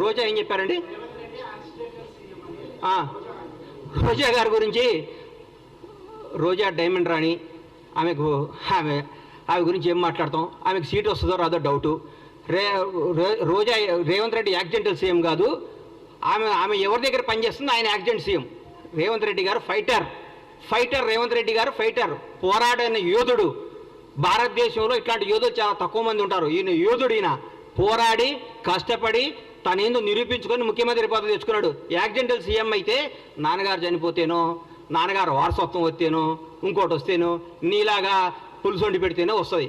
రోజా ఏం చెప్పారండి? రోజా గారి గురించి రోజా డైమండ్ రాణి ఆమెకు ఆమె ఆమె గురించి ఏం మాట్లాడతాం? ఆమెకు సీట్ వస్తుందో రాదో డౌటు. రే రోజా రేవంత్ రెడ్డి యాక్సిడెంటల్ సీఎం కాదు. ఆమె ఆమె ఎవరి దగ్గర పనిచేస్తుంది ఆయన యాక్సిడెంట్ సీఎం. రేవంత్ రెడ్డి గారు ఫైటర్. ఫైటర్ రేవంత్ రెడ్డి గారు ఫైటర్. పోరాడైన యోధుడు. భారతదేశంలో ఇట్లాంటి యోధులు చాలా తక్కువ మంది ఉంటారు. ఈయన యోధుడు ఈయన. పోరాడి కష్టపడి తనేందో నిరూపించుకొని ముఖ్యమంత్రి పదవి తెచ్చుకున్నాడు. యాక్సిడెంటల్ సీఎం అయితే నాన్నగారు చనిపోతేనో నాన్నగారు వారసత్వం వస్తేనో ఇంకోటి వస్తేనో నీలాగా పులుసు వండి పెడితేనే వస్తుంది.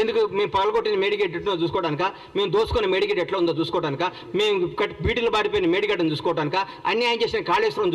ఎందుకు మేము పగలగొట్టిన మేడిగేట్ ఎట్లా చూసుకోవడానిక? మేము దోసుకున్న మేడిగేట్ ఎట్లా ఉందో చూసుకోవడానిక? మేము కట్ బీటీలు బారిపోయిన మేడిగడ్డను చూసుకోవడానిక? అన్యాయం చేసిన కాళేశ్వరం